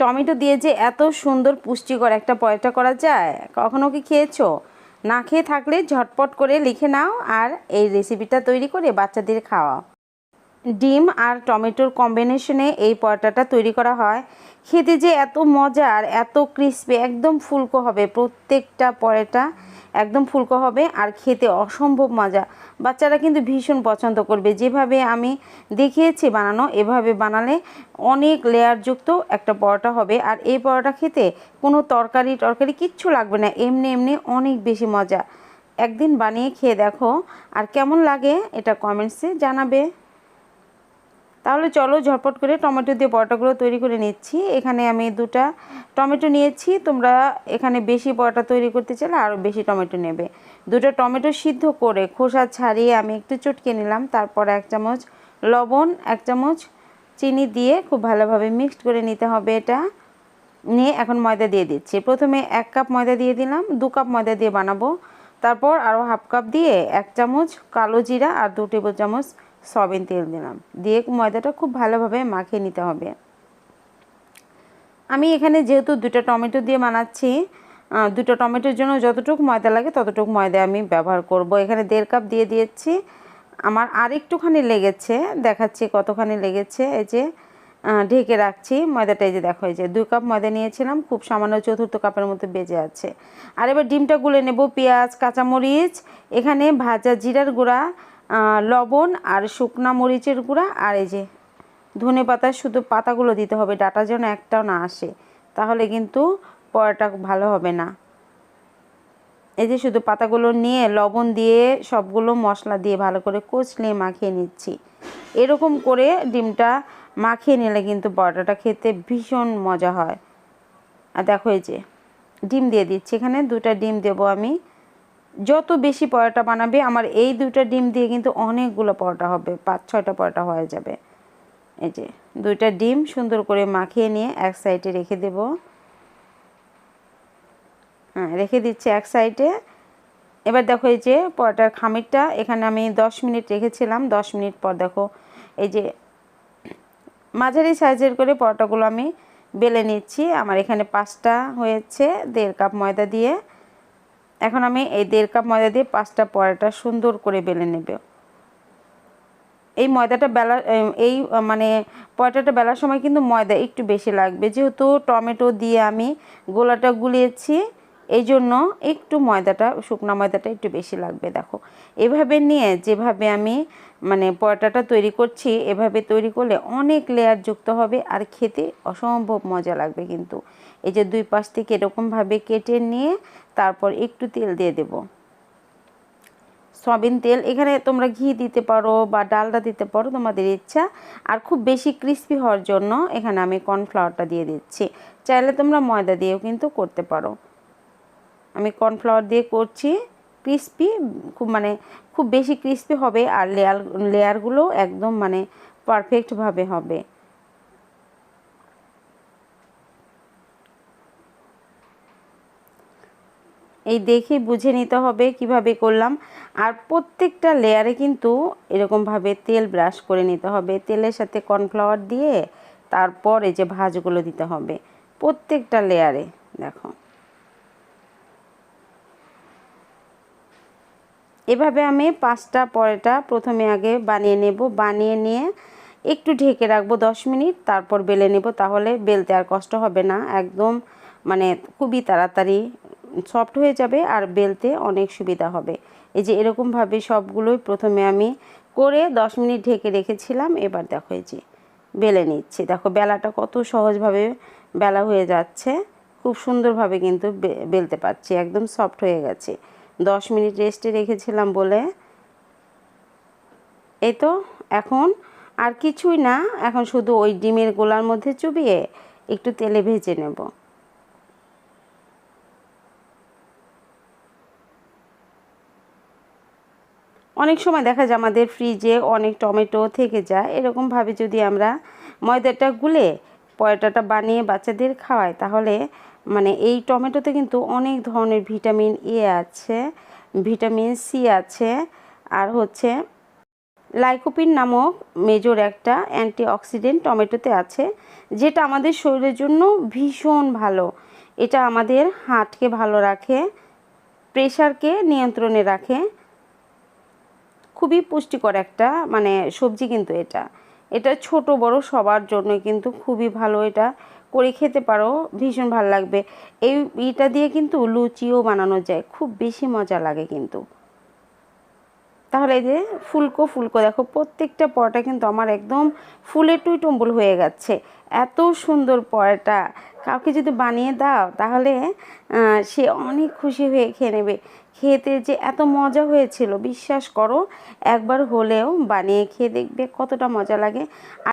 Tomato দিয়ে যে এত সুন্দর পুষ্টিকর একটা পরোটা করা যায়, কখনো কি খেয়েছো? না খেয়ে থাকলে ঝটপট করে লিখে নাও আর এই রেসিপিটা তৈরি করে বাচ্চাদের খাওয়াও। ডিম আর টমেটোর কম্বিনেশনে এই পরোটাটা তৈরি করা হয়। খেতে যে এত মজার এত ক্রিস্পি একদম ফুলকো হবে। প্রত্যেকটা পরোটা একদম ফুলকো হবে আর খেতে অসম্ভব মজা। বাচ্চারা কিন্তু ভীষণ পছন্দ করবে। যেভাবে আমি দেখিয়েছি বানানো, এভাবে বানালে অনেক লেয়ারযুক্ত একটা পরোটা হবে। আর এই পরোটা খেতে কোনো তরকারি টরকারি কিচ্ছু লাগবে না। এমনি এমনি অনেক বেশি মজা। একদিন বানিয়ে খেয়ে দেখো। আর কেমন লাগে এটা কমেন্টসে জানাবে। তাহলে চলো ঝটপট করে টমেটো দিয়ে পরোটাগুলো তৈরি করে নিচ্ছি। এখানে আমি দুটা টমেটো নিয়েছি। তোমরা এখানে বেশি পরোটা তৈরি করতে চাইলে আরও বেশি টমেটো নেবে। দুটো টমেটো সিদ্ধ করে খোসা ছাড়িয়ে আমি একটু চটকে নিলাম। তারপর এক চামচ লবণ, এক চামচ চিনি দিয়ে খুব ভালোভাবে মিক্সড করে নিতে হবে এটা। নিয়ে এখন ময়দা দিয়ে দিচ্ছি। প্রথমে এক কাপ ময়দা দিয়ে দিলাম, দু কাপ ময়দা দিয়ে বানাবো। তারপর আরও হাফ কাপ দিয়ে এক চামচ কালো জিরা আর দু টেবিল চামচ সয়াবিন তেল দিলাম। দিয়ে ময়দাটা খুব ভালোভাবে মাখিয়ে নিতে হবে। আমি এখানে যেহেতু দুটো টমেটো দিয়ে বানাচ্ছি দুটো টমেটোর জন্য যতটুকু ময়দা লাগে ততটুকু ময়দা আমি ব্যবহার করব। এখানে দেড় কাপ দিয়ে দিয়েছি। আমার আর একটুখানি লেগেছে, দেখাচ্ছি কতখানি লেগেছে। এই যে ঢেকে রাখছি ময়দাটা। এই যে দেখো, এই যে দুই কাপ ময়দা নিয়েছিলাম, খুব সামান্য চতুর্থ কাপের মতো বেজে আছে। আর এবার ডিমটা গুলে নেব পেঁয়াজ, কাঁচামরিচ, এখানে ভাজা জিরার গুঁড়া লবণ আর শুকনা মরিচের গুঁড়া আর এই যে ধনে পাতা শুধু পাতাগুলো দিতে হবে, ডাটা যেন একটাও না আসে, তাহলে কিন্তু পরোটা ভালো হবে না। এই যে শুধু পাতাগুলো নিয়ে লবণ দিয়ে সবগুলো মশলা দিয়ে ভালো করে কচলিয়ে মাখিয়ে নিচ্ছি। এরকম করে ডিমটা মাখিয়ে নিলে কিন্তু পরোটাটা খেতে ভীষণ মজা হয়। আর দেখো এই যে ডিম দিয়ে দিচ্ছি, এখানে দুটা ডিম দেবো আমি। যত বেশি পরোটা বানাবে, আমার এই দুইটা ডিম দিয়ে কিন্তু অনেকগুলো পরোটা হবে, পাঁচ, ছয়টা পরোটা হয়ে যাবে। এই যে, দুইটা ডিম সুন্দর করে মাখিয়ে নিয়ে এক সাইডে রেখে দেব। হ্যাঁ রেখে দিচ্ছি এক সাইডে। এবার দেখো এই যে পরোটার খামিরটা, এখানে আমি দশ মিনিট রেখেছিলাম, দশ মিনিট পর দেখো এই যে মাঝারি সাইজের করে পরোটাগুলো আমি বেলে নিচ্ছি। আমার এখানে পাঁচটা হয়েছে, দেড় কাপ ময়দা দিয়ে। এখন আমি এই দেড় কাপ ময়দা দিয়ে পাঁচটা পরোটা সুন্দর করে বেলে নেব। এই ময়দাটা বেলা এই মানে পরোটাটা বেলার সময় কিন্তু ময়দা একটু বেশি লাগবে। যেহেতু টমেটো দিয়ে আমি গোলাটা গুলিয়েছি, এই জন্য একটু ময়দাটা, শুকনো ময়দাটা একটু বেশি লাগবে, দেখো। এভাবে নিয়ে যেভাবে আমি মানে পরোটাটা তৈরি করছি, এভাবে তৈরি করলে অনেক লেয়ার যুক্ত হবে আর খেতে অসম্ভব মজা লাগবে কিন্তু। এই যে দুই পাশ থেকে এরকমভাবে কেটে নিয়ে তারপর একটু তেল দিয়ে দেবো। সয়াবিন তেল, এখানে তোমরা ঘি দিতে পারো বা ডালটা দিতে পারো, তোমাদের ইচ্ছা। আর খুব বেশি ক্রিস্পি হওয়ার জন্য এখানে আমি কর্নফ্লাওয়ারটা দিয়ে দিচ্ছি। চাইলে তোমরা ময়দা দিয়েও কিন্তু করতে পারো। আমি কর্নফ্লাওয়ার দিয়ে করছি ক্রিস্পি খুব মানে খুব বেশি ক্রিস্পি হবে আর লেয়ার লেয়ারগুলো একদম মানে পারফেক্টভাবে হবে। এই দেখে বুঝে নিতে হবে কীভাবে করলাম। আর প্রত্যেকটা লেয়ারে কিন্তু এরকমভাবে তেল ব্রাশ করে নিতে হবে। তেলের সাথে কর্নফ্লাওয়ার দিয়ে তারপর এই যে ভাজগুলো দিতে হবে। প্রত্যেকটা লেয়ারে দেখো। এভাবে আমি পাঁচটা পরোটা প্রথমে আগে বানিয়ে নেব। বানিয়ে নিয়ে একটু ঢেকে রাখব দশ মিনিট, তারপর বেলে নেব। তাহলে বেলতে আর কষ্ট হবে না। একদম মানে খুবই তাড়াতাড়ি সফট হয়ে যাবে আর বেলতে অনেক সুবিধা হবে। এই যে এরকমভাবে সবগুলোই প্রথমে আমি করে দশ মিনিট ঢেকে রেখেছিলাম, এবার দেখো এই যে বেলে নিচ্ছি। দেখো বেলাটা কত সহজভাবে বেলা হয়ে যাচ্ছে, খুব সুন্দরভাবে কিন্তু বেলতে পারছি, একদম সফট হয়ে গেছে। দশ মিনিট রেস্টে রেখেছিলাম বলে এই তো এখন আর কিছুই না, এখন শুধু ওই ডিমের গোলার মধ্যে চুবিয়ে একটু তেলে ভেজে নেব। অনেক সময় দেখা যায় আমাদের ফ্রিজে অনেক টমেটো থেকে যায়। এরকমভাবে যদি আমরা ময়দাটা গুলে পরোটাটা বানিয়ে বাচ্চাদের খাওয়াই, তাহলে মানে এই টমেটোতে কিন্তু অনেক ধরনের ভিটামিন এ আছে, ভিটামিন সি আছে, আর হচ্ছে লাইকোপিন নামক মেজর একটা অ্যান্টিঅক্সিডেন্ট টমেটোতে আছে, যেটা আমাদের শরীরের জন্য ভীষণ ভালো। এটা আমাদের হার্টকে ভালো রাখে প্রেশারকে নিয়ন্ত্রণে রাখে খুবই পুষ্টিকর একটা মানে সবজি কিন্তু এটা। এটা ছোট, বড় সবার জন্য কিন্তু খুবই ভালো এটা। করে খেতে পারো, ভীষণ ভালো লাগবে। এই এটা দিয়ে কিন্তু লুচিও বানানো যায়, খুব বেশি মজা লাগে কিন্তু। তাহলে যে ফুলকো ফুলকো, দেখো প্রত্যেকটা পরোটা কিন্তু আমার একদম ফুলে টুই টুম্বুল হয়ে যাচ্ছে এত সুন্দর পরোটা। কাউকে যদি বানিয়ে দাও, তাহলে সে অনেক খুশি হয়ে খেয়ে নেবে। খেতে যে এত মজা হয়েছিল, বিশ্বাস করো, একবার হলেও বানিয়ে খেয়ে দেখবে কতটা মজা লাগে।